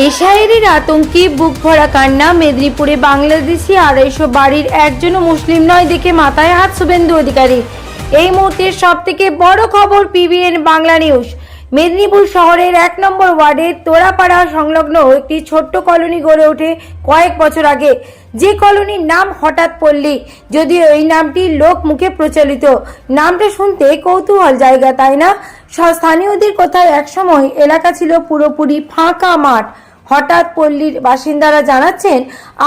এশায়েরের আতঙ্কে বুক ভরা কান্না, মেদিনীপুরে বাংলাদেশি আড়াইশো বাড়ির একজনও মুসলিম নয় দেখে মাথায় হাত শুভেন্দু অধিকারী। এই মুহূর্তের সব থেকে বড় খবর পিবিএন বাংলা নিউজ। মেদিনীপুর শহরের এক নম্বর ওয়ার্ডের তোরাপাড়া সংলগ্ন একটি ছোট্ট কলোনি গড়ে ওঠে কয়েক বছর আগে। যে কলোনির নাম হঠাৎ পল্লী, যদিও এই নামটি লোক মুখে প্রচলিত। নামটা শুনতে কৌতূহল জায়গা, তাই না? স্থানীয়দের কথায় একসময় এলাকা ছিল পুরোপুরি ফাঁকা মাঠ। হঠাৎ পল্লীর বাসিন্দারা জানাচ্ছেন,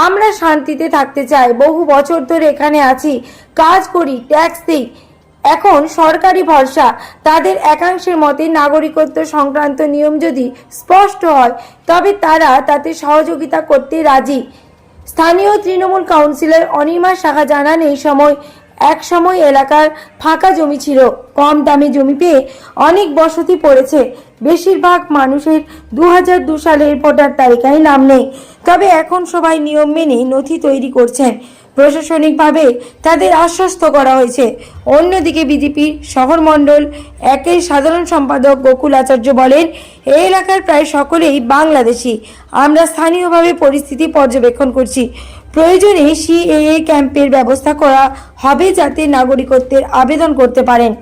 আমরা শান্তিতে থাকতে চাই। বহু বছর ধরে এখানে আছি। কাজ করি, ট্যাক্স দিই। এখন সরকারি ভরসা। তাদের একাংশের মতে নাগরিকত্ব সংক্রান্ত নিয়ম যদি স্পষ্ট হয়, তবে তারা তাতে সহযোগিতা করতে রাজি। স্থানীয় তৃণমূল কাউন্সিলর অনিমা সাহা জানান, এই সময় এক সময় এলাকার ফাঁকা জমি ছিল। কম দামে জমি পেয়ে অনেক বসতি পড়েছে। বেশিরভাগ মানুষের দু হাজার দু সালের ভোটার তালিকায় নাম নেই। তবে এখন সবাই নিয়ম মেনে নথি তৈরি করছেন। প্রশাসনিকভাবে তাদের আশ্বস্ত করা হয়েছে। অন্যদিকে বিজেপির শহর মণ্ডল একের সাধারণ সম্পাদক গোকুল আচার্য বলেন, এই এলাকার প্রায় সকলেই বাংলাদেশি। আমরা স্থানীয়ভাবে পরিস্থিতি পর্যবেক্ষণ করছি। প্রয়োজনে সিএএ ক্যাম্পের ব্যবস্থা করা হবে যাতে নাগরিকত্বের আবেদন করতে পারেন।